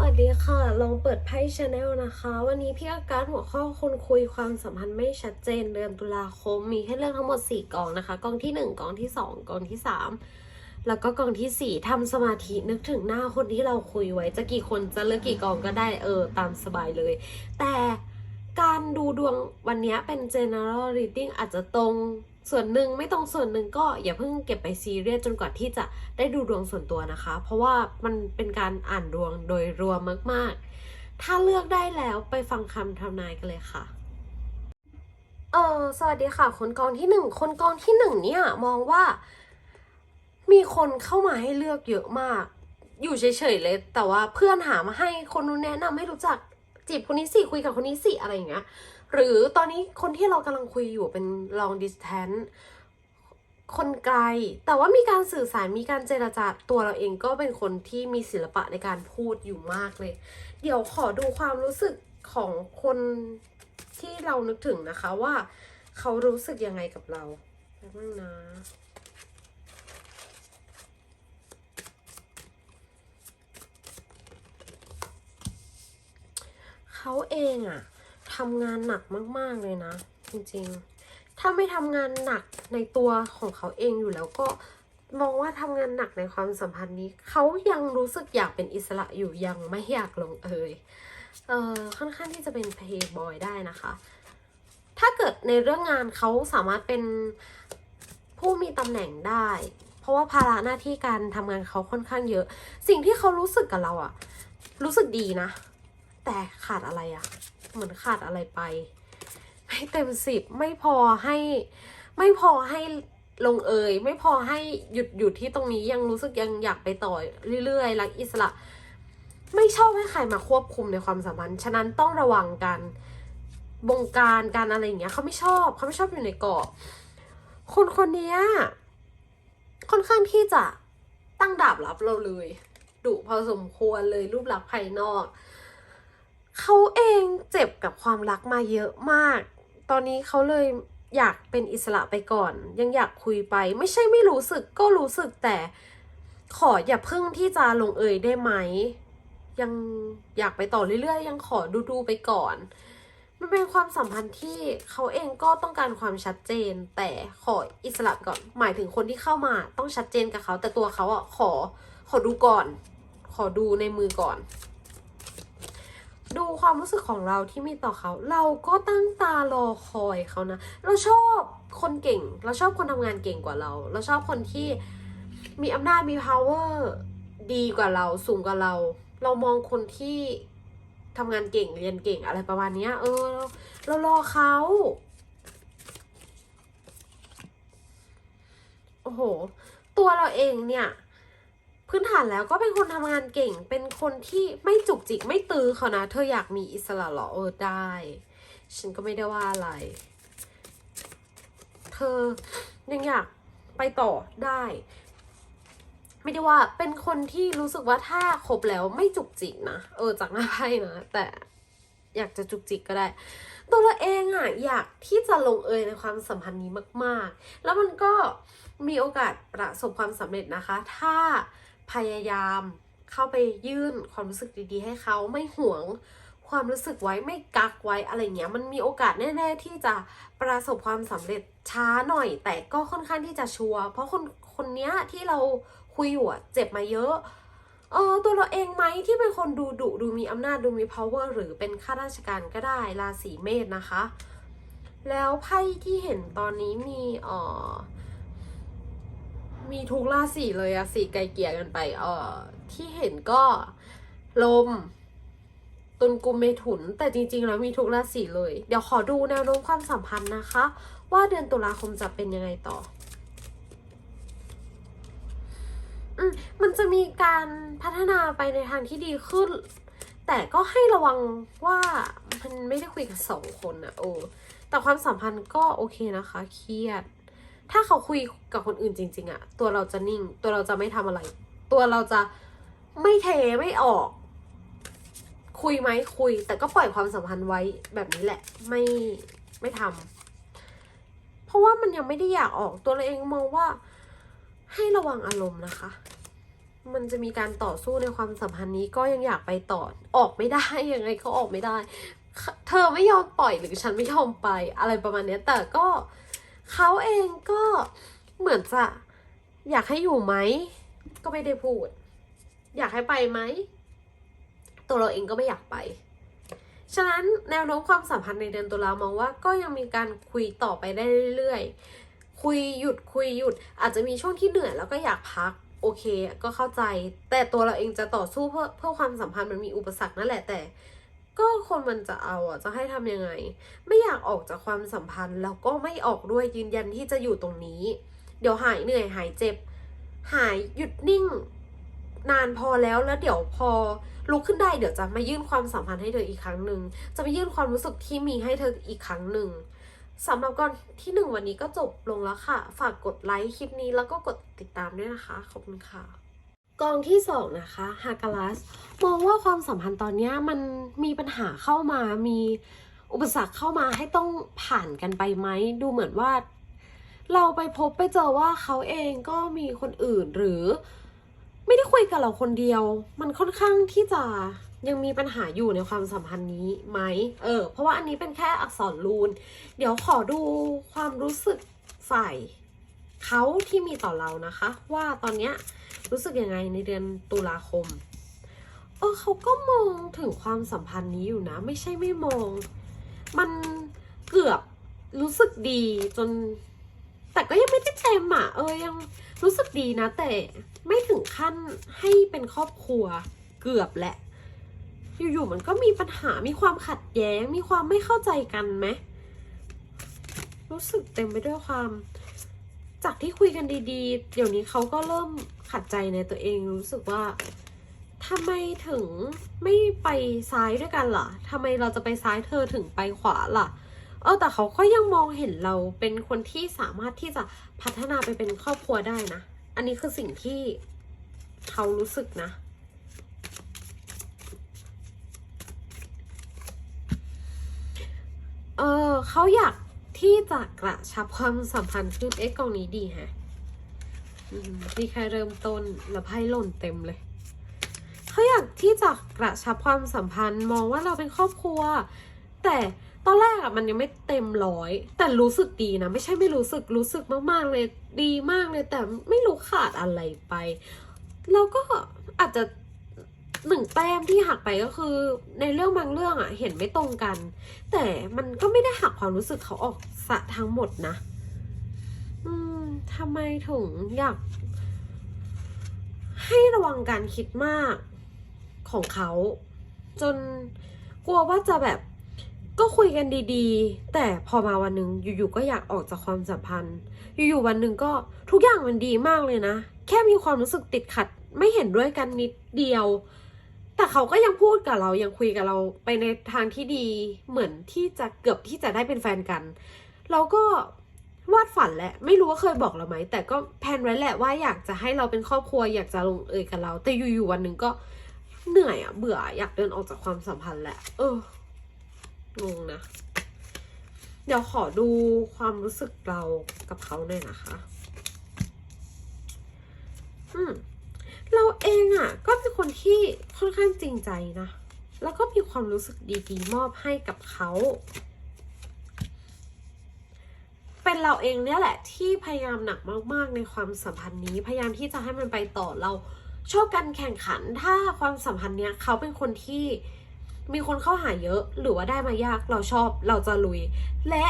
วัสดีค่ะ ลองเปิดไพ่ชาแนลนะคะ วันนี้พี่อาการหัวข้อคนคุยความสัมพันธ์ไม่ชัดเจนเดือนตุลาคม มีให้เลือกทั้งหมด 4กองนะคะ กองที่ 1กองที่ 2กองที่ 3 แล้วก็กองทีสี่4ทำสมาธินึกถึงหน้าคนที่เราคุยไว้ จะกี่คนจะเลือกกี่กองก็ได้เออ ตามสบายเลย แต่การดูดวงวันนี้เป็น general reading อาจจะตรง ส่วนหนึ่งไม่ตรงส่วนหนึ่งก็อย่าเพิ่งเก็บไปซีเรียสจนกว่าที่จะได้ดูดวงส่วนตัวนะคะ เพราะว่ามันเป็นการอ่านดวงโดยรวมมาก ๆ ถ้าเลือกได้แล้วไปฟังคำทำนายกันเลยค่ะเออสวัสดีค่ะ คนกองที่หนึ่งคนกองที่หนึ่งเนี่ยมองว่า มีคนเข้ามาให้เลือกเยอะมาก อยู่เฉยๆเลย แต่ว่าเพื่อนหามาให้คนนู้นแนะนำให้รู้จักจีบคนนี้สิคุยกับคนนี้สิอะไรอย่างเงี้ย หรือตอนนี้คนที่เรากำลังคุยอยู่เป็น long distance คนไกล แต่ว่ามีการสื่อสารมีการเจรจาตัวเราเองก็เป็นคนที่มีศิลปะในการพูดอยู่มากเลย เดี๋ยวขอดูความรู้สึกของคนที่เรานึกถึงนะคะว่าเขารู้สึกยังไงกับเราแป๊บนึงนะเขาเองอะ ทำงานหนักมาก ๆ เลยนะ จริงๆ ถ้าไม่ทำงานหนักในตัวของเขาเองอยู่แล้วก็มองว่าทำงานหนักในความสัมพันธ์นี้ เขายังรู้สึกอยากเป็นอิสระอยู่ยังไม่อยากลงเอยเออค่อนข้างที่จะเป็นเพย์บอยได้นะคะ ถ้าเกิดในเรื่องงานเขาสามารถเป็นผู้มีตำแหน่งได้ เพราะว่าภาระหน้าที่การทำงานเขาค่อนข้างเยอะ สิ่งที่เขารู้สึกกับเราอะรู้สึกดีนะ แต่ขาดอะไรอะ เหมือนขาดอะไรไป ไม่เต็มสิบไม่พอให้ ไม่พอให้ลงเอยไม่พอให้หยุดหยุดที่ตรงนี้ยังรู้สึกยังอยากไปต่อเรื่อยๆรักอิสระ ไม่ชอบให้ใครมาควบคุมในความสัมพันธ์ฉะนั้นต้องระวังการบงการการอะไรอย่างเงี้ยเขาไม่ชอบเขาไม่ชอบอยู่ในกรอบคนคนนี้ค่อนข้างที่จะตั้งดาบรับเราเลยดุพอสมควรเลยรูปลักษณ์ภายนอก เขาเองเจ็บกับความรักมาเยอะมาก ตอนนี้เขาเลยอยากเป็นอิสระไปก่อน ยังอยากคุยไป ไม่ใช่ไม่รู้สึกก็รู้สึกแต่ขออย่าพึ่งที่จะลงเอยได้ไหม ยังอยากไปต่อเรื่อยๆ ยังขอดูๆไปก่อน มันเป็นความสัมพันธ์ที่เขาเองก็ต้องการความชัดเจน แต่ขออิสระก่อน หมายถึงคนที่เข้ามาต้องชัดเจนกับเขา แต่ตัวเขาอะขอขอดูก่อน ขอดูในมือก่อน ดูความรู้สึกของเราที่มีต่อเขา เราก็ตั้งตารอคอยเขานะ เราชอบคนเก่ง เราชอบคนทำงานเก่งกว่าเรา เราชอบคนที่มีอำนาจมี power ดีกว่าเรา สูงกว่าเรา เรามองคนที่ทำงานเก่งเรียนเก่งอะไรประมาณนี้เออ เรารอเขาโอ้โห ตัวเราเองเนี่ย พื้นฐานแล้วก็เป็นคนทำงานเก่ง เป็นคนที่ไม่จุกจิกไม่ตื้อเขานะ เธออยากมีอิสระหรอเออได้ ฉันก็ไม่ได้ว่าอะไร เธอยังอยากไปต่อได้ ไม่ได้ว่าเป็นคนที่รู้สึกว่าถ้าคบแล้วไม่จุกจิกนะเออจากหน้าไพ่นะแต่อยากจะจุกจิกก็ได้ ตัวเราเองอะอยากที่จะลงเอยในความสัมพันธ์นี้มาก ๆ แล้วมันก็มีโอกาสประสบความสำเร็จนะคะ ถ้า พยายามเข้าไปยื่นความรู้สึกดีๆ ให้เขาไม่หวงความรู้สึกไว้ไม่กักไว้อะไรเงี้ยมันมีโอกาสแน่ ๆ ที่จะประสบความสำเร็จช้าหน่อย แต่ก็ค่อนข้างที่จะชัวร์เพราะคนคนเนี้ยที่เราคุยอยู่เจ็บมาเยอะเออตัวเราเองไหมที่เป็นคนดูดุดูมีอำนาจดูมี power หรือเป็นข้าราชการก็ได้ราศีเมษนะคะ แล้วไพ่ที่เห็นตอนนี้มีเอ่อ มีทุกราศีเลยอะสีไกลเกลี่ยกันไปเออที่เห็นก็ลมตุลกุมเมถุน แต่จริง ๆ แล้วมีทุกราศีเลย เดี๋ยวขอดูแนวโน้มความสัมพันธ์นะคะ ว่าเดือนตุลาคมจะเป็นยังไงต่ออืมมันจะมีการพัฒนาไปในทางที่ดีขึ้น แต่ก็ให้ระวังว่ามันไม่ได้คุยกันสองคนอะโอ้แต่ความสัมพันธ์ก็โอเคนะคะ เครียด ถ้าเขาคุยกับคนอื่นจริง ๆอะตัวเราจะนิ่ง ตัวเราจะไม่ทำอะไร ตัวเราจะไม่เทไม่ออก คุยไหมคุย แต่ก็ปล่อยความสัมพันธ์ไว้แบบนี้แหละ ไม่ไม่ทำเพราะว่ามันยังไม่ได้อยากออกตัวเราเองมองว่า ให้ระวังอารมณ์นะคะ มันจะมีการต่อสู้ในความสัมพันธ์นี้ก็ยังอยากไปต่อออกไม่ได้ยังไงก็ออกไม่ได้ เธอไม่ยอมปล่อยหรือฉันไม่ยอมไป อะไรประมาณนี้แต่ก็ เขาเองก็เหมือนจะอยากให้อยู่ไหม ก็ไม่ได้พูด อยากให้ไปไหม ตัวเราเองก็ไม่อยากไป ฉะนั้นแนวโน้มความสัมพันธ์ในเดือนตุลามองว่าก็ยังมีการคุยต่อไปได้เรื่อยๆ คุยหยุดคุยหยุด อาจจะมีช่วงที่เหนื่อยแล้วก็อยากพักโอเคก็เข้าใจ แต่ตัวเราเองจะต่อสู้เพื่อเพื่อความสัมพันธ์มันมีอุปสรรคนั่นแหละแต่ ก็คนมันจะเอาอะจะให้ทำยังไง ไม่อยากออกจากความสัมพันธ์ แล้วก็ไม่ออกด้วยยืนยันที่จะอยู่ตรงนี้ เดี๋ยวหายเหนื่อยหายเจ็บ หายหยุดนิ่ง นานพอแล้วแล้วเดี๋ยวพอลุกขึ้นได้เดี๋ยวจะมายื่นความสัมพันธ์ให้เธออีกครั้งหนึ่งจะมายื่นความรู้สึกที่มีให้เธออีกครั้งหนึ่งสำหรับก่อนที่หนึ่งวันนี้ก็จบลงแล้วค่ะ ฝากกดไลค์คลิปนี้แล้วก็กดติดตามด้วยนะคะ ขอบคุณค่ะ กองที่สองนะคะฮากาลัสมองว่าความสัมพันธ์ตอนนี้มันมีปัญหาเข้ามามีอุปสรรคเข้ามาให้ต้องผ่านกันไปไหมดูเหมือนว่า เราไปพบไปเจอว่าเขาเองก็มีคนอื่นหรือ ไม่ได้คุยกับเราคนเดียว มันค่อนข้างที่จะยังมีปัญหาอยู่ในความสัมพันธ์นี้ไหมเออ เพราะว่าอันนี้เป็นแค่อักษรรูน เดี๋ยวขอดูความรู้สึกฝ่ายเขาที่มีต่อเรานะคะ ว่าตอนเนี้ย รู้สึกยังไงในเดือนตุลาคม เออเขาก็มองถึงความสัมพันธ์นี้อยู่นะ ไม่ใช่ไม่มอง มันเกือบรู้สึกดีจน แต่ก็ยังไม่ได้เต็มอะ เออยังรู้สึกดีนะ แต่ไม่ถึงขั้นให้เป็นครอบครัวเกือบแหละ อยู่ๆมันก็มีปัญหามีความขัดแย้ง มีความไม่เข้าใจกันไหมรู้สึกเต็มไปด้วยความ จากที่คุยกันดีๆ เดี๋ยวนี้เขาก็เริ่ม ขัดใจในตัวเองรู้สึกว่าทำไมถึงไม่ไปซ้ายด้วยกันล่ะทำไมเราจะไปซ้ายเธอถึงไปขวาล่ะ เออแต่เขาก็ยังมองเห็นเราเป็นคนที่สามารถที่จะพัฒนาไปเป็นครอบครัวได้นะ อันนี้คือสิ่งที่เขารู้สึกนะ เออเขาอยากที่จะกระชับความสัมพันธ์ขึ้นเอ๊ะกองนี้ดีแฮะ อืมมีใครเริ่มต้นแล้วไพ่หล่นเต็มเลยเขาอยากที่จะกระชับความสัมพันธ์มองว่าเราเป็นครอบครัว แต่ตอนแรกอะมันยังไม่เต็มร้อย แต่รู้สึกดีนะ ไม่ใช่ไม่รู้สึกรู้สึกมากๆเลยดีมากเลย แต่ไม่รู้ขาดอะไรไปแล้วก็อาจจะหนึ่งแต้มที่หักไปก็คือ ในเรื่องบางเรื่องอะเห็นไม่ตรงกัน แต่มันก็ไม่ได้หักความรู้สึกเขาออกสะทั้งหมดนะ ทำไมถึงอยาก ให้ระวังการคิดมากของเขา จนกลัวว่าจะแบบก็คุยกันดีๆ แต่พอมาวันหนึ่งอยู่ๆก็อยากออกจากความสัมพันธ์ อยู่ๆวันหนึ่งก็ทุกอย่างมันดีมากเลยนะ แค่มีความรู้สึกติดขัด ไม่เห็นด้วยกันนิดเดียว แต่เขาก็ยังพูดกับเรายังคุยกับเราไปในทางที่ดีเหมือนที่จะเกือบที่จะได้เป็นแฟนกัน เราก็ วาดฝันแหละ ไม่รู้ว่าเคยบอกเราไหม แต่ก็แพนไว้แหละว่าอยากจะให้เราเป็นครอบครัว อยากจะลงเอยกับเรา แต่อยู่ๆวันหนึ่งก็เหนื่อยอะเบื่ออยากเดินออกจากความสัมพันธ์แหละ เอองงนะ เดี๋ยวขอดูความรู้สึกเรากับเขาหน่อยนะคะอืมเราเองอะ่ะก็เป็นคนที่ค่อนข้างจริงใจนะ แล้วก็มีความรู้สึกดีๆ มอบให้กับเขา เป็นเราเองเนี่ยแหละที่พยายามหนักมากๆในความสัมพันธ์นี้ พยายามที่จะให้มันไปต่อเราชอบการแข่งขัน ถ้าความสัมพันธ์เนี้ยเขาเป็นคนที่มีคนเข้าหาเยอะหรือว่าได้มายากเราชอบเราจะลุย และ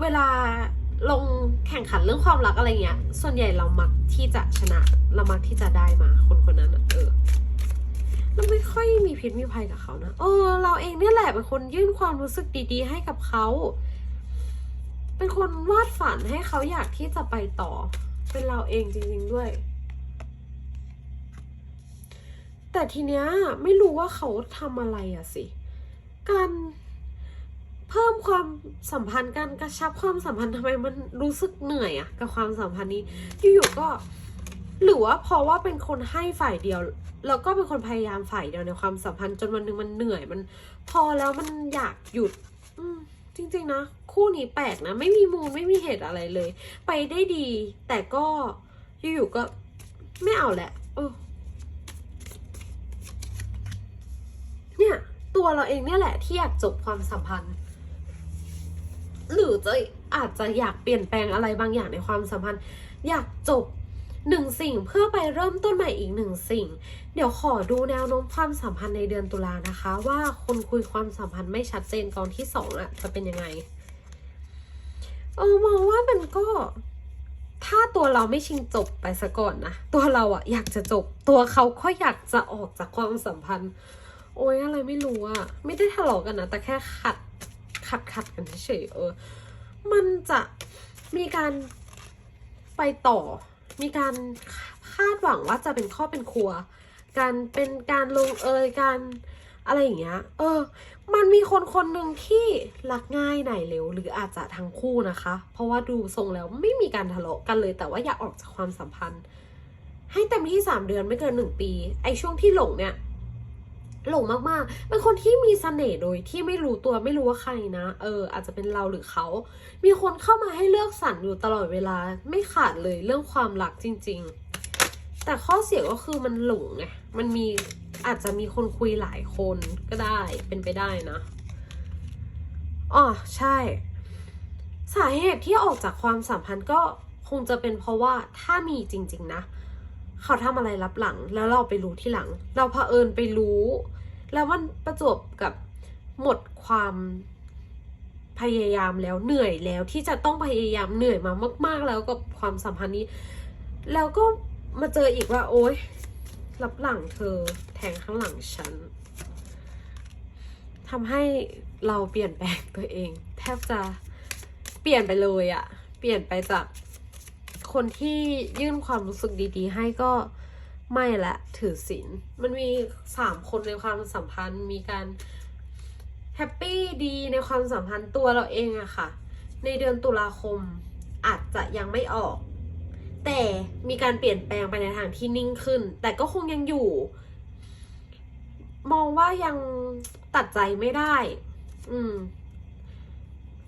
เวลาลงแข่งขันเรื่องความรักอะไรเงี้ย ส่วนใหญ่เรามักที่จะชนะ เรามักที่จะได้มาคนคนนั้นเออเราไม่ค่อยมีพิษมีภัยกับเขานะ เออ เราเองเนี่ยแหละเป็นคนยื่นความรู้สึกดีๆ ให้กับเขา เป็นคนวาดฝันให้เขาอยากที่จะไปต่อ เป็นเราเองจริง ๆด้วย แต่ทีเนี้ยไม่รู้ว่าเขาทำอะไรอะสิ การเพิ่มความสัมพันธ์การกระชับความสัมพันธ์ทำไมมันรู้สึกเหนื่อยอะกับความสัมพันธ์นี้อยู่ๆก็ หรือว่าเพราะว่าเป็นคนให้ฝ่ายเดียว แล้วก็เป็นคนพยายามฝ่ายเดียวในความสัมพันธ์จนวันหนึ่งมันเหนื่อยมัน พอแล้วมันอยากหยุด อืม จริง ๆ นะ คู่นี้แปลกนะ ไม่มีมูลไม่มีเหตุอะไรเลย ไปได้ดี แต่ก็อยู่ๆก็ไม่เอาแหละเนี่ย ตัวเราเองเนี่ยแหละที่อยากจบความสัมพันธ์ หรือจะอาจจะอยากเปลี่ยนแปลงอะไรบางอย่างในความสัมพันธ์ อยากจบ หนึ่งสิ่งเพื่อไปเริ่มต้นใหม่อีกหนึ่งสิ่ง เดี๋ยวขอดูแนวโน้มความสัมพันธ์ในเดือนตุลานะคะ ว่าคนคุยความสัมพันธ์ไม่ชัดเจนกองที่สองอะจะเป็นยังไงเออมองว่ามันก็ ถ้าตัวเราไม่ชิงจบไปซะก่อนนะตัวเราอะอยากจะจบ ตัวเขาก็อยากจะออกจากความสัมพันธ์ โอ้ยอะไรไม่รู้อะไม่ได้ทะเลาะกันนะแต่แค่ขัดขัดขัดกันเฉยเออ มันจะมีการไปต่อ มีการคาดหวังว่าจะเป็นครอบเป็นครัว การเป็นการลงเอยการอะไรอย่างเงี้ย เออ มันมีคนคนหนึ่งที่รักง่ายไหนเร็ว หรืออาจจะทั้งคู่นะคะ เพราะว่าดูทรงแล้วไม่มีการทะเลาะกันเลย แต่ว่าอยากออกจากความสัมพันธ์ ให้เต็มที่สามเดือนไม่เกินหนึ่งปี ไอช่วงที่หลงเนี่ย หลงมากๆ เป็นคนที่มีเสน่ห์โดยที่ไม่รู้ตัวไม่รู้ว่าใครนะ เออ อาจจะเป็นเราหรือเขา มีคนเข้ามาให้เลือกสรรอยู่ตลอดเวลา ไม่ขาดเลยเรื่องความรักจริง ๆ แต่ข้อเสียก็คือมันหลงไง มันมีอาจจะมีคนคุยหลายคนก็ได้ เป็นไปได้นะ อ๋อ ใช่ สาเหตุที่ออกจากความสัมพันธ์ก็คงจะเป็นเพราะว่าถ้ามีจริง ๆ นะ เขาทำอะไรรับหลัง แล้วเราไปรู้ที่หลัง เราเผอิญไปรู้ แล้วมันประจวบกับหมดความพยายามแล้วเหนื่อยแล้วที่จะต้องพยายามเหนื่อยมามาก ๆ แล้วกับความสัมพันธ์นี้ แล้วก็มาเจออีกว่า โอ๊ยรับหลังเธอแทงข้างหลังฉันทำให้เราเปลี่ยนแปลงตัวเอง แทบจะเปลี่ยนไปเลยอะเปลี่ยนไปจาก คนที่ยื่นความรู้สึกดีๆ ให้ก็ไม่ละถือศีลมันมีสามคนในความสัมพันธ์มีการแฮปปี้ดีในความสัมพันธ์ตัวเราเองอะค่ะ ในเดือนตุลาคมอาจจะยังไม่ออก แต่มีการเปลี่ยนแปลงไปในทางที่นิ่งขึ้น แต่ก็คงยังอยู่ มองว่ายังตัดใจไม่ได้ อืม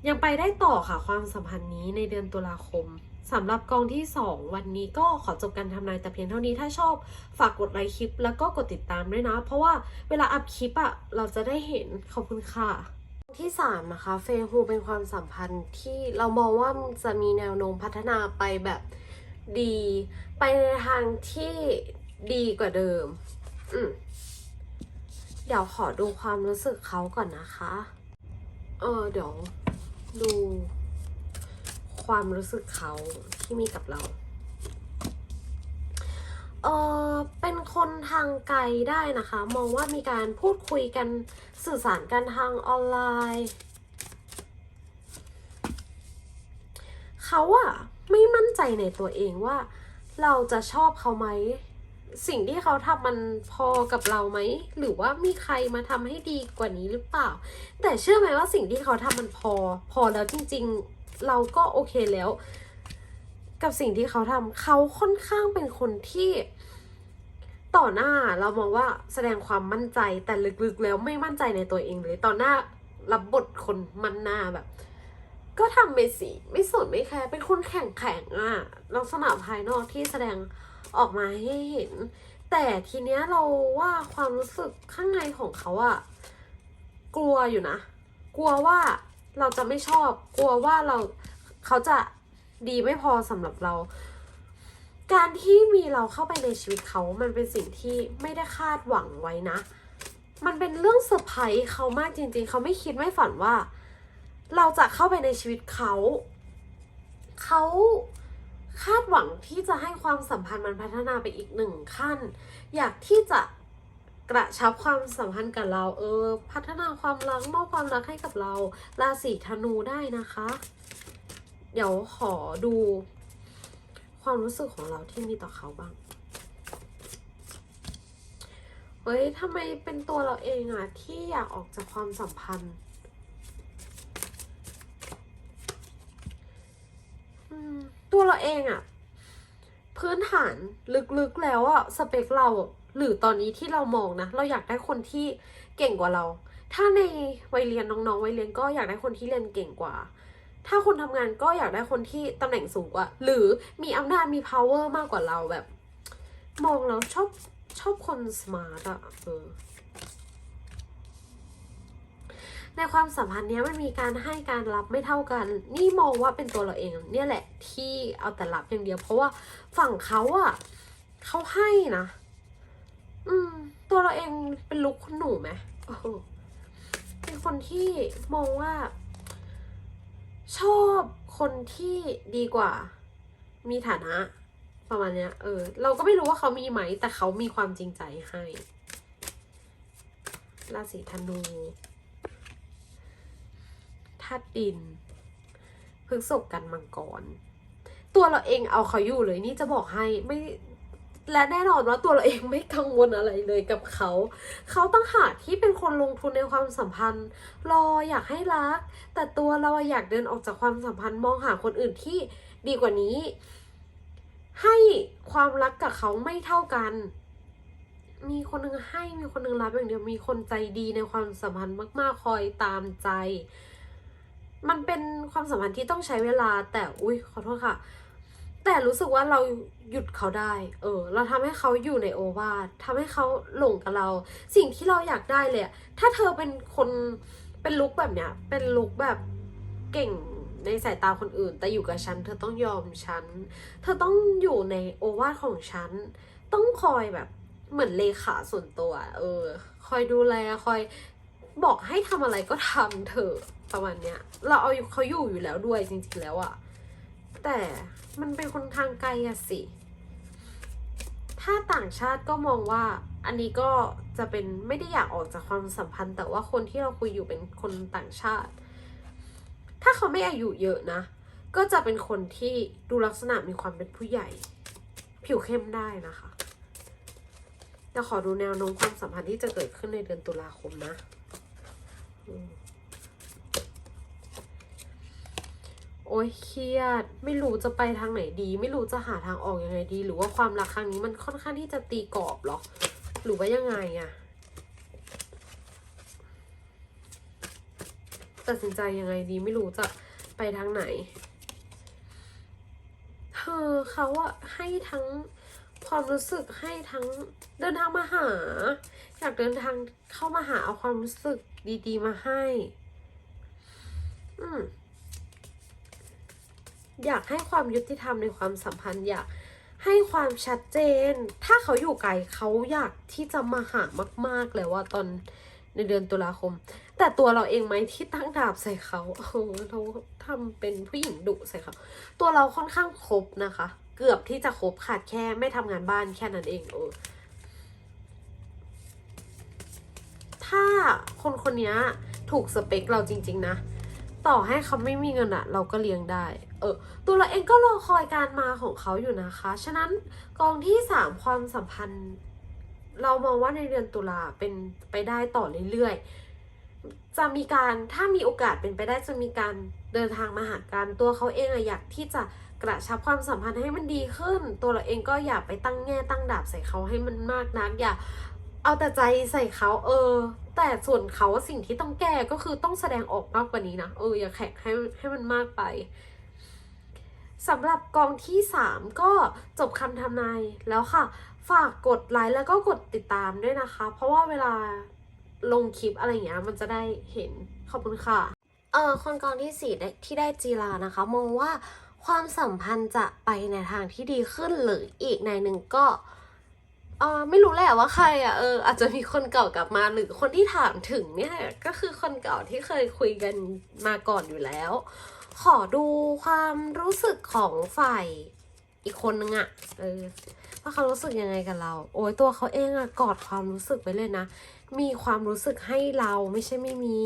ยังไปได้ต่อค่ะ ความสัมพันธ์นี้ในเดือนตุลาคม สำหรับกองที่ 2 วันนี้ก็ขอจบการทำนายแต่เพียงเท่านี้ถ้าชอบฝากกดไลค์คลิป แล้วก็กดติดตามด้วยนะ เพราะว่าเวลาอัพคลิปอะเราจะได้เห็นขอบคุณค่ะที่สามนะคะเฟฮูเป็นความสัมพันธ์ที่เรามองว่าจะมีแนวโน้มพัฒนาไปแบบดี ไปในทางที่ดีกว่าเดิม อืมเดี๋ยวขอดูความรู้สึกเขาก่อนนะคะ เออเดี๋ยวดู ความรู้สึกเขาที่มีกับเรา เออเป็นคนทางไกลได้นะคะ มองว่ามีการพูดคุยกันสื่อสารกันทางออนไลน์ เขาอะไม่มั่นใจในตัวเองว่า เราจะชอบเขาไหมสิ่งที่เขาทำมันพอกับเราไหม หรือว่ามีใครมาทำให้ดีกว่านี้หรือเปล่า แต่เชื่อไหมว่าสิ่งที่เขาทำมันพอ พอแล้วจริง ๆ เราก็โอเคแล้ว กับสิ่งที่เขาทำเขาค่อนข้างเป็นคนที่ต่อหน้าเรามองว่าแสดงความมั่นใจแต่ลึกๆแล้วไม่มั่นใจในตัวเองเลยต่อหน้ารับบทคนมั่นหน้าแบบ ก็ทำไปสิไม่สนไม่แคร์เป็นคนแข็งแข็งอะลักษณะภายนอกที่แสดงออกมาให้เห็น แต่ทีเนี้ยเราว่าความรู้สึกข้างในของเขาอะกลัวอยู่นะ กลัวว่า เราจะไม่ชอบ กลัวว่าเราเขาจะดีไม่พอสำหรับเรา การที่มีเราเข้าไปในชีวิตเขา มันเป็นสิ่งที่ไม่ได้คาดหวังไว้นะ มันเป็นเรื่องเซอร์ไพรส์เขามากจริง ๆ เขาไม่คิดไม่ฝันว่า เราจะเข้าไปในชีวิตเขา เขาคาดหวังที่จะให้ความสัมพันธ์มันพัฒนาไปอีกหนึ่งขั้น อยากที่จะ กระชับความสัมพันธ์กับเรา เออ พัฒนาความรักมอบความรักให้กับเรา ราศีธนูได้นะคะ เดี๋ยวขอดู ความรู้สึกของเราที่มีต่อเขาบ้างเฮ้ยทำไมเป็นตัวเราเองอะที่อยากออกจากความสัมพันธ์ตัวเราเองอะพื้นฐานลึกๆแล้วอะสเปคเรา หรือตอนนี้ที่เรามองนะ เราอยากได้คนที่เก่งกว่าเรา ถ้าในวัยเรียนน้องๆวัยเรียนก็อยากได้คนที่เรียนเก่งกว่า ถ้าคนทำงานก็อยากได้คนที่ตำแหน่งสูงกว่า หรือมีอำนาจมี power มากกว่าเราแบบ มองแล้วชอบชอบคน smart อะเออในความสัมพันธ์เนี้ยมันมีการให้การรับไม่เท่ากัน นี่มองว่าเป็นตัวเราเอง เนี่ยแหละที่เอาแต่รับอย่างเดียว เพราะว่าฝั่งเขาอะเขาให้นะ อืม ตัวเราเองเป็นลุกคุณหนูไหมโอ้โหเป็นคนที่มองว่า ชอบคนที่ดีกว่า มีฐานะ ประมาณเนี้ย เออ เราก็ไม่รู้ว่าเขามีไหม แต่เขามีความจริงใจให้ราศีธนูธาตุดินพฤกษกกันมังกร ตัวเราเองเอาเขาอยู่เลยนี่จะบอกให้ไม่ และแน่นอนว่าตัวเราเองไม่กังวลอะไรเลยกับเขา เขาตั้งหากที่เป็นคนลงทุนในความสัมพันธ์ รออยากให้รัก แต่ตัวเราอยากเดินออกจากความสัมพันธ์มองหาคนอื่นที่ดีกว่านี้ ให้ความรักกับเขาไม่เท่ากัน มีคนหนึ่งให้มีคนหนึ่งรับอย่างเดียวมีคนใจดีในความสัมพันธ์มาก ๆ คอยตามใจ มันเป็นความสัมพันธ์ที่ต้องใช้เวลาแต่อุ้ยขอโทษค่ะ แต่รู้สึกว่าเราหยุดเขาได้ เออ เราทำให้เขาอยู่ในโอวาททำให้เขาหลงกับเรา สิ่งที่เราอยากได้เลยอะถ้าเธอเป็นคนเป็นลุกแบบเนี้ย เป็นลุกแบบเก่งในสายตาคนอื่น แต่อยู่กับฉัน เธอต้องยอมฉัน เธอต้องอยู่ในโอวาทของฉัน ต้องคอยแบบเหมือนเลขาส่วนตัว เออ คอยดูแล คอยบอกให้ทำอะไรก็ทำเถอะประมาณเนี้ย เราเอาเขาอยู่อยู่แล้วด้วยจริงๆแล้วอะ แต่มันเป็นคนทางไกลอะสิ ถ้าต่างชาติก็มองว่าอันนี้ก็จะเป็นไม่ได้อยากออกจากความสัมพันธ์ แต่ว่าคนที่เราคุยอยู่เป็นคนต่างชาติ ถ้าเขาไม่อายุเยอะนะ ก็จะเป็นคนที่ดูลักษณะมีความเป็นผู้ใหญ่ ผิวเข้มได้นะคะจะขอดูแนวโน้มความสัมพันธ์ที่จะเกิดขึ้นในเดือนตุลาคมนะอืม โอ้ยเครียด ไม่รู้จะไปทางไหนดี ไม่รู้จะหาทางออกยังไงดี หรือว่าความรักครั้งนี้มันค่อนข้างที่จะตีกรอบหรอ หรือว่ายังไงอะตัดสินใจยังไงดีไม่รู้จะไปทางไหนเธอเขาอะให้ทั้งความรู้สึกให้ทั้งเดินทางมาหา อยากเดินทางเข้ามาหาเอาความรู้สึกดี ๆ มาให้ อืม อยากให้ความยุติธรรมในความสัมพันธ์อยากให้ความชัดเจน ถ้าเขาอยู่ไกลเขาอยากที่จะมาหามาก ๆ เลยว่าตอนในเดือนตุลาคม แต่ตัวเราเองไหมที่ตั้งดาบใส่เขาเออเราทำเป็นผู้หญิงดุใส่เขา ตัวเราค่อนข้างครบนะคะ เกือบที่จะครบขาดแค่ไม่ทำงานบ้านแค่นั้นเองเออถ้าคนคนนี้ถูกสเปคเราจริง ๆ นะ ต่อให้เขาไม่มีเงินอะเราก็เลี้ยงได้ เออตัวเราเองก็รอคอยการมาของเขาอยู่นะคะ ฉะนั้นกองที่สามความสัมพันธ์ เรามองว่าในเดือนตุลาเป็นไปได้ต่อเรื่อยๆ จะมีการถ้ามีโอกาสเป็นไปได้จะมีการเดินทางมาหากันตัวเขาเองอะอยากที่จะกระชับความสัมพันธ์ให้มันดีขึ้น ตัวเราเองก็อย่าไปตั้งแง่ตั้งดาบใส่เขาให้มันมากนักอย่าเอาแต่ใจใส่เขาเออ แต่ส่วนเขาสิ่งที่ต้องแก้ก็คือต้องแสดงออกมากกว่านี้นะเอออย่าแข็งให้ให้มันมากไป สำหรับกองที่สามก็จบคำทำนายแล้วค่ะ ฝากกดไลค์แล้วก็กดติดตามด้วยนะคะ เพราะว่าเวลาลงคลิปอะไรอย่างเงี้ยมันจะได้เห็นขอบคุณค่ะเออคนกองที่สี่ที่ได้จีรานะคะ มองว่าความสัมพันธ์จะไปในทางที่ดีขึ้นหรืออีกในหนึ่งก็เออไม่รู้แหละว่าใครอะเอออาจจะมีคนเก่ากลับมาหรือคนที่ถามถึงเนี่ยก็คือคนเก่าที่เคยคุยกันมาก่อนอยู่แล้ว ขอดูความรู้สึกของฝ่ายอีกคนนึงอะเออว่าเขารู้สึกยังไงกับเรา โอ้ยตัวเขาเองอะกอดความรู้สึกไปเลยนะ มีความรู้สึกให้เราไม่ใช่ไม่มี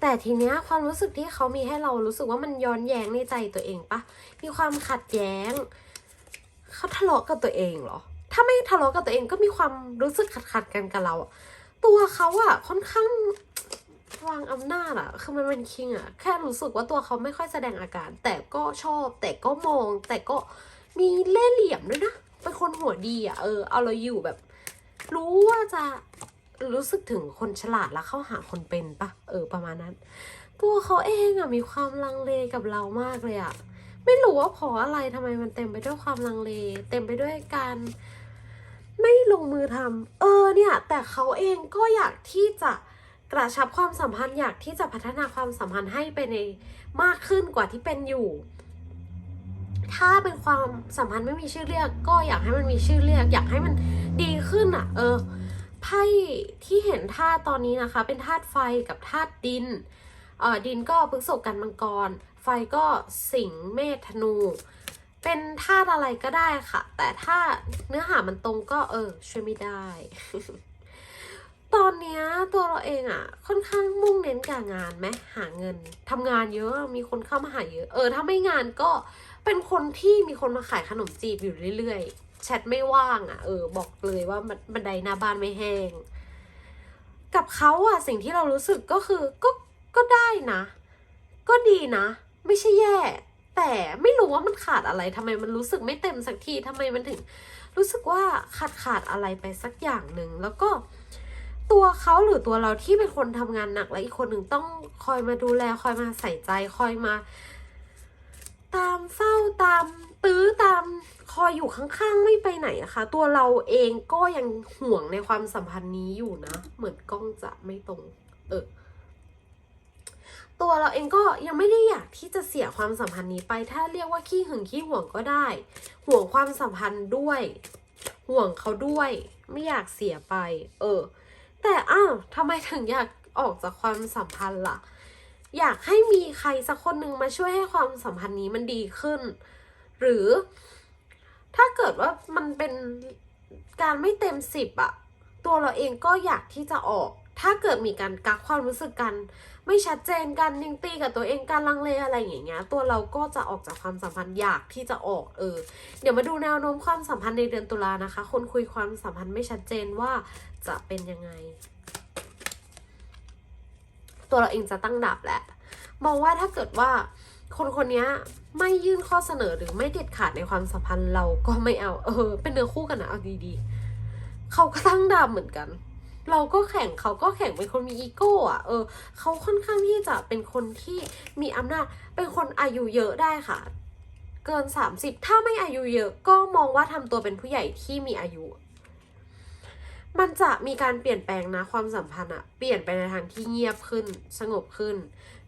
แต่ทีเนี้ยความรู้สึกที่เขามีให้เรารู้สึกว่ามันย้อนแย้งในใจตัวเองปะมีความขัดแย้ง เขาทะเลาะกับตัวเองเหรอ ถ้าไม่ทะเลาะกับตัวเองก็มีความรู้สึกขัดขัดกันกับเราอะตัวเขาอะค่อนข้าง วางอำนาจอะคือมันเป็นคิงอะแค่รู้สึกว่าตัวเขาไม่ค่อยแสดงอาการ แต่ก็ชอบ แต่ก็มอง แต่ก็มีเล่ห์เหลี่ยมด้วยนะ เป็นคนหัวดีอะเออ เอาเราอยู่แบบ รู้ว่าจะรู้สึกถึงคนฉลาดแล้วเข้าหาคนเป็นปะเออ ประมาณนั้น ตัวเขาเองอะมีความลังเลกับเรามากเลยอะไม่รู้ว่าเพราะอะไรทำไมมันเต็มไปด้วยความลังเล เต็มไปด้วยการไม่ลงมือทำเออเนี่ย แต่เขาเองก็อยากที่จะ กระชับความสัมพันธ์อยากที่จะพัฒนาความสัมพันธ์ให้ไปในมากขึ้นกว่าที่เป็นอยู่ ถ้าเป็นความสัมพันธ์ไม่มีชื่อเรียก ก็อยากให้มันมีชื่อเรียก อยากให้มันดีขึ้นอะ เออไพ่ที่เห็นธาตุตอนนี้นะคะ เป็นธาตุไฟกับธาตุดินเออดินก็พฤษภกันมังกร ไฟก็สิงเมษธนู เป็นธาตุอะไรก็ได้ค่ะ แต่ถ้าเนื้อหามันตรงก็เออช่วยไม่ได้ ตอนเนี้ย เราเองอะ่ะ ค่อนข้างมุ่งเน้นกับงานไหมหาเงินทำงานเยอะมีคนเข้ามาหาเยอะ เออถ้าไม่งานก็เป็นคนที่มีคนมาขายขนมจีบอยู่เรื่อยๆแชทไม่ว่างอะ่ะ เออ บอกเลยว่ามันบันไดหน้าบ้านไม่แห้ง กับเขาอะ่ะสิ่งที่เรารู้สึกก็คือก็ก็ได้นะ ก็ดีนะ ไม่ใช่แย่แต่ไม่รู้ว่ามันขาดอะไรทำไมมันรู้สึกไม่เต็มสักทีทำไมมันถึง รู้สึกว่าขาดขาดอะไรไปสักอย่างหนึ่งแล้วก็ ตัวเขาหรือตัวเราที่เป็นคนทำงานหนักและอีกคนหนึ่งต้องคอยมาดูแล คอยมาใส่ใจ คอยมา ตามเฝ้าตาม ตื้อตามคอยอยู่ข้างๆ ไม่ไปไหนนะคะ ตัวเราเองก็ยังห่วงในความสัมพันธ์นี้อยู่นะ เหมือนกล้องจะไม่ตรง เออตัวเราเองก็ยังไม่ได้อยากที่จะเสียความสัมพันธ์นี้ไป ถ้าเรียกว่าขี้หึงขี้ห่วงก็ได้ ห่วงความสัมพันธ์ด้วย ห่วงเขาด้วย ไม่อยากเสียไป เออ แต่อ้าวทำไมถึงอยากออกจากความสัมพันธ์ล่ะ อยากให้มีใครสักคนหนึ่งมาช่วยให้ความสัมพันธ์นี้มันดีขึ้น หรือถ้าเกิดว่ามันเป็นการไม่เต็มสิบอะตัวเราเองก็อยากที่จะออก ถ้าเกิดมีการกักความรู้สึกกัน ไม่ชัดเจนกันยังตีกับตัวเองการลังเลอะไรอย่างเงี้ย ตัวเราก็จะออกจากความสัมพันธ์อยากที่จะออกเออ เดี๋ยวมาดูแนวโน้มความสัมพันธ์ในเดือนตุลานะคะ คนคุยความสัมพันธ์ไม่ชัดเจนว่าจะเป็นยังไง ตัวเราเองจะตั้งดับแหละมองว่าถ้าเกิดว่าคนคนนี้ไม่ยื่นข้อเสนอหรือไม่เด็ดขาดในความสัมพันธ์เราก็ไม่เอา เออ เป็นเนื้อคู่กันนะเอาดีๆ เขาก็ตั้งดับเหมือนกัน เราก็แข่งเขาก็แข่งเป็นคนมีอีโก้อะเออเขาค่อนข้างที่จะเป็นคนที่มีอำนาจเป็นคนอายุเยอะได้ค่ะ เกินสามสิบถ้าไม่อายุเยอะก็มองว่าทำตัวเป็นผู้ใหญ่ที่มีอายุ มันจะมีการเปลี่ยนแปลงนะความสัมพันธ์อะเปลี่ยนไปในทางที่เงียบขึ้น สงบขึ้น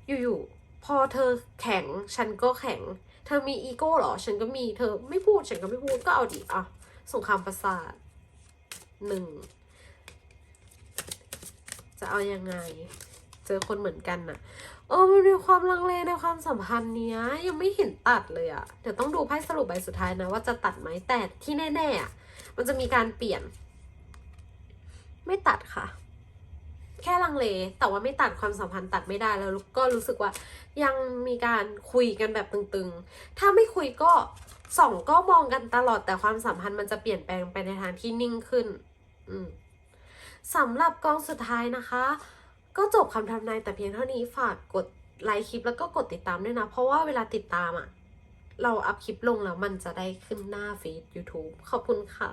อยู่ๆพอเธอแข็งฉันก็แข็ง เธอมีอีโก้เหรอ ฉันก็มีเธอไม่พูดฉันก็ไม่พูดก็เอาดิอะสงครามประสาทหนึ่ง จะเอายังไง เจอคนเหมือนกันน่ะ เออมันมีความลังเลในความสัมพันธ์เนี้ย ยังไม่เห็นตัดเลยอะเดี๋ยวต้องดูไพ่สรุปใบสุดท้ายนะ ว่าจะตัดไหมแต่ที่แน่ๆอะมันจะมีการเปลี่ยน ไม่ตัดค่ะ แค่ลังเล แต่ว่าไม่ตัดความสัมพันธ์ตัดไม่ได้แล้วก็รู้สึกว่า ยังมีการคุยกันแบบตึงๆ ถ้าไม่คุยก็สองก็มองกันตลอดแต่ความสัมพันธ์มันจะเปลี่ยนแปลงไปในทางที่นิ่งขึ้น อืม สำหรับกองสุดท้ายนะคะ ก็จบคำทำนายแต่เพียงเท่านี้ฝากกดไลค์คลิปแล้วก็กดติดตามด้วยนะ เพราะว่าเวลาติดตามอะ่ะเราอัพคลิปลงแล้วมันจะได้ขึ้นหน้าฟีด YouTube ขอบคุณค่ะ